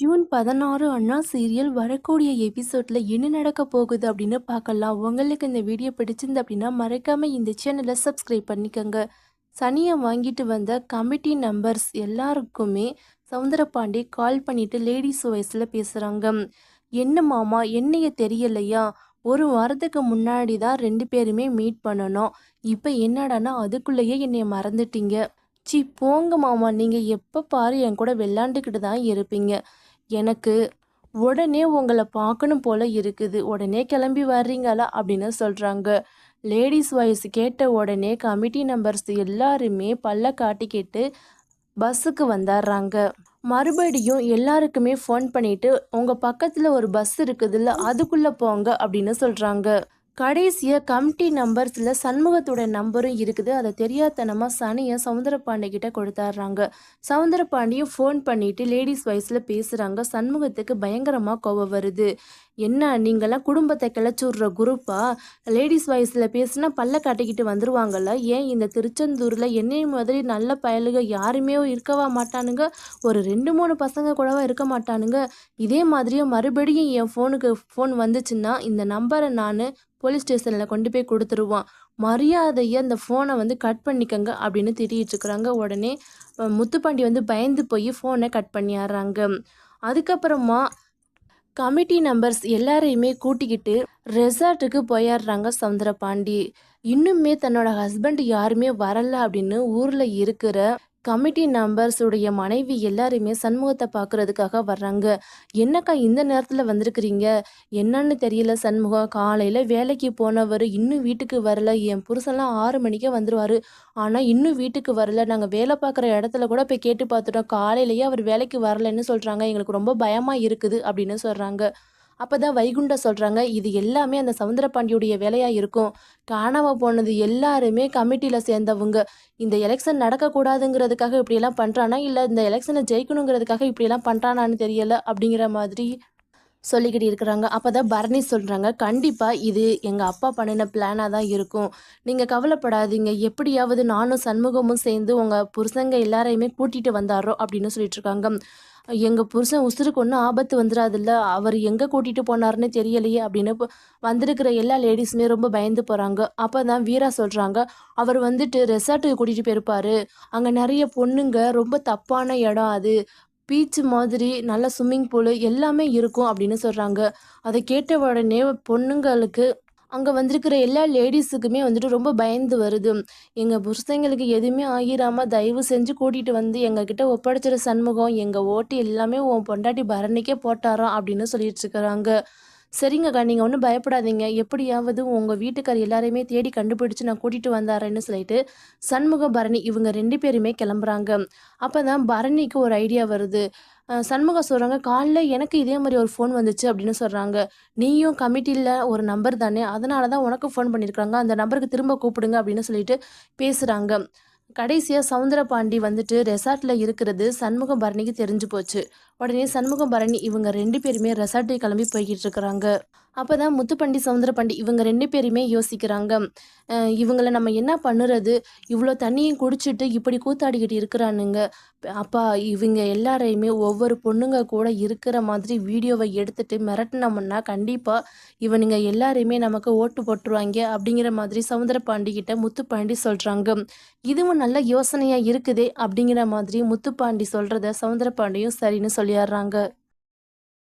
June பதினாறு அண்ணா serial வரக்கூடிய எபிசோட்ல என்ன நடக்க போகுது அப்படின்னு பார்க்கலாம். உங்களுக்கு இந்த வீடியோ பிடிச்சிருந்து அப்படின்னா மறக்காம இந்த சேனலை சப்ஸ்கிரைப் பண்ணிக்கோங்க. சனியை வாங்கிட்டு வந்த கமிட்டி நம்பர்ஸ் எல்லாருக்குமே சவுந்தரபாண்டி கால் பண்ணிட்டு லேடிஸ் வாய்ஸில் பேசுகிறாங்க என்ன மாமா என்னைய தெரியலையா? ஒரு வாரத்துக்கு முன்னாடி தான் ரெண்டு பேருமே மீட் பண்ணணும். இப்போ என்னடான்னா அதுக்குள்ளேயே என்னை மறந்துட்டீங்க. சி போங்க மாமா. நீங்கள் எப்போ பாரு என் கூட விளாண்டுக்கிட்டு தான் இருப்பீங்க. எனக்கு உடனே உங்களை பார்க்கணும் போல இருக்குது. உடனே கிளம்பி வர்றீங்களா? அப்படின்னு சொல்கிறாங்க லேடிஸ் வாய்ஸ் கேட்ட உடனே கமிட்டி நம்பர்ஸ் எல்லாருமே பல்ல காட்டிக்கிட்டு பஸ்ஸுக்கு வந்துடுறாங்க மறுபடியும் எல்லாருக்குமே ஃபோன் பண்ணிவிட்டு உங்கள் பக்கத்தில் ஒரு பஸ் இருக்குதுல்ல அதுக்குள்ளே போங்க அப்படின்னு சொல்கிறாங்க கடைசியாக கமிட்டி நம்பர்ஸில் சண்முகத்தோட நம்பரும் இருக்குது. அதை தெரியாதனமாக சனியை சவுந்தரபாண்டி கிட்ட கொடுத்தாடுறாங்க. சவுந்தரபாண்டியும் ஃபோன் பண்ணிட்டு லேடிஸ் வாய்ஸில் பேசுகிறாங்க சண்முகத்துக்கு பயங்கரமாக கோவம் வருது. என்ன நீங்களாம் குடும்பத்தை கிளச்சுடுற விட்ற குரூப்பா லேடிஸ் வாய்ஸில் பேசுனா பல்ல காட்டிக்கிட்டு வந்துருவாங்கல்ல? ஏன் இந்த திருச்செந்தூரில் என்னை மாதிரி நல்ல பயலுக யாருமே இருக்கவா மாட்டானுங்க? ஒரு ரெண்டு மூணு பசங்க கூடவா இருக்க மாட்டானுங்க? இதே மாதிரியும் மறுபடியும் என் ஃபோனுக்கு ஃபோன் வந்துச்சுன்னா இந்த நம்பரை நான் போலீஸ் ஸ்டேஷனில் கொண்டு போய் கொடுத்துருவான். மரியாதையை அந்த ஃபோனை வந்து கட் பண்ணிக்கங்க அப்படின்னு தெரியிட்டுருக்குறாங்க உடனே முத்துப்பாண்டி வந்து பயந்து போய் ஃபோனை கட் பண்ணிடுறாங்க அதுக்கப்புறமா கமிட்டி நம்பர்ஸ் எல்லாரையுமே கூட்டிக்கிட்டு ரெசார்ட்டுக்கு போயிடுறாங்க சவுந்தரபாண்டி. இன்னுமே தன்னோட ஹஸ்பண்ட் யாருமே வரல அப்படின்னு ஊரில் இருக்கிற கமிட்டி நம்பர்ஸுடைய மனைவி எல்லாருமே சண்முகத்தை பார்க்குறதுக்காக வர்றாங்க. என்னக்கா இந்த நேரத்தில் வந்திருக்கிறீங்க? என்னன்னு தெரியல சண்முகம் காலையில் வேலைக்கு போனவர் இன்னும் வீட்டுக்கு வரல. என் புருஷன்லாம் ஆறு மணிக்கே வந்துடுவார் ஆனால் இன்னும் வீட்டுக்கு வரல. நாங்கள் வேலை பார்க்குற இடத்துல கூட போய் கேட்டு பார்த்துட்டோம். காலையிலேயே அவர் வேலைக்கு வரலன்னு சொல்கிறாங்க எங்களுக்கு ரொம்ப பயமாக இருக்குது அப்படின்னு சொல்கிறாங்க அப்போ தான் வைகுண்ட சொல்கிறாங்க இது எல்லாமே அந்த சவுந்தரபாண்டியுடைய வேலையாக இருக்கும். காணாமல் போனது எல்லாருமே கமிட்டியில் சேர்ந்தவங்க. இந்த எலெக்ஷன் நடக்கக்கூடாதுங்கிறதுக்காக இப்படியெல்லாம் பண்ணுறானா இல்லை இந்த எலெக்ஷனை ஜெயிக்கணுங்கிறதுக்காக இப்படியெல்லாம் பண்ணுறானான்னு தெரியலை அப்படிங்கிற மாதிரி சொல்லிக்கிட்டு இருக்கிறாங்க. அப்போ தான் பரணி சொல்கிறாங்க கண்டிப்பாக இது எங்கள் அப்பா பண்ணின பிளானாக தான் இருக்கும். நீங்கள் கவலைப்படாதீங்க. எப்படியாவது நானும் சண்முகமும் சேர்ந்து உங்கள் புருஷங்க எல்லாரையுமே கூட்டிகிட்டு வந்தாரோ அப்படின்னு சொல்லிட்டு இருக்காங்க. எங்கள் புருஷன் உசுருக்கு ஒன்றும் ஆபத்து வந்துடாதுல்ல அவர் எங்கே கூட்டிகிட்டு போனார்னு தெரியலையே அப்படின்னு வந்திருக்கிற எல்லா லேடிஸுமே ரொம்ப பயந்து போகிறாங்க அப்போ தான் வீரா சொல்கிறாங்க அவர் வந்துட்டு ரெசார்ட்டுக்கு கூட்டிகிட்டு போயிருப்பார். அங்கே நிறைய பொண்ணுங்க ரொம்ப தப்பான இடம் அது. பீச் மாதிரி நல்ல ஸ்விம்மிங் பூலு எல்லாமே இருக்கும் அப்படின்னு சொல்கிறாங்க அதை கேட்ட உடனே பொண்ணுங்களுக்கு அங்கே வந்திருக்கிற எல்லா லேடிஸுக்குமே வந்துட்டு ரொம்ப பயந்து வருது. எங்கள் புருஷங்களுக்கு எதுவுமே ஆகிராமல் தயவு செஞ்சு கூட்டிகிட்டு வந்து எங்ககிட்ட ஒப்படைச்சிட சண்முகம் எங்கள் ஓட்டு எல்லாமே உன் பொண்டாட்டி பரணிக்கே போட்டாராம் அப்படின்னு சொல்லிட்டு இருக்கிறாங்க. சரிங்கக்கா நீங்கள் ஒன்றும் பயப்படாதீங்க. எப்படியாவது உங்கள் வீட்டுக்கார் எல்லாரையுமே தேடி கண்டுபிடிச்சு நான் கூட்டிகிட்டு வந்தாரேன்னு சொல்லிட்டு சண்முக பரணி இவங்க ரெண்டு பேருமே கிளம்புறாங்க. அப்போ தான் பரணிக்கு ஒரு ஐடியா வருது. சண்முகம் சொல்கிறாங்க காலைல எனக்கு இதே மாதிரி ஒரு ஃபோன் வந்துச்சு அப்படின்னு சொல்கிறாங்க நீயும் கமிட்டியில் ஒரு நம்பர் தானே அதனால தான் உனக்கு ஃபோன் பண்ணியிருக்காங்க அந்த நம்பருக்கு திரும்ப கூப்பிடுங்க அப்படின்னு சொல்லிட்டு பேசுகிறாங்க கடைசியாக சவுந்தரபாண்டி வந்துட்டு ரெசார்ட்டில் இருக்கிறது சண்முகம் பரணிக்கு தெரிஞ்சு போச்சு. உடனே சண்முகம் பரணி இவங்க ரெண்டு பேருமே ரெசார்ட்டை கிளம்பி போய்கிட்டு இருக்கிறாங்க. அப்போ தான் முத்துப்பண்டி சவுந்தரபாண்டி இவங்க ரெண்டு பேருமே யோசிக்கிறாங்க. இவங்களை நம்ம என்ன பண்ணுறது? இவ்வளோ தண்ணியும் குடிச்சிட்டு இப்படி கூத்தாடிக்கிட்டு இருக்கிறானுங்க. அப்பா இவங்க எல்லாரையுமே ஒவ்வொரு பொண்ணுங்க கூட இருக்கிற மாதிரி வீடியோவை எடுத்துட்டு மிரட்டினோம்னா கண்டிப்பாக இவனுங்க எல்லாரையுமே நமக்கு ஓட்டு போட்டுருவாங்க அப்படிங்கிற மாதிரி சவுந்தரபாண்டி கிட்ட முத்துப்பாண்டி சொல்கிறாங்க இதுவும் நல்ல யோசனையாக இருக்குதே அப்படிங்கிற மாதிரி முத்துப்பாண்டி சொல்கிறத சவுந்தரபாண்டியும் சரின்னு சொல்லிடுறாங்க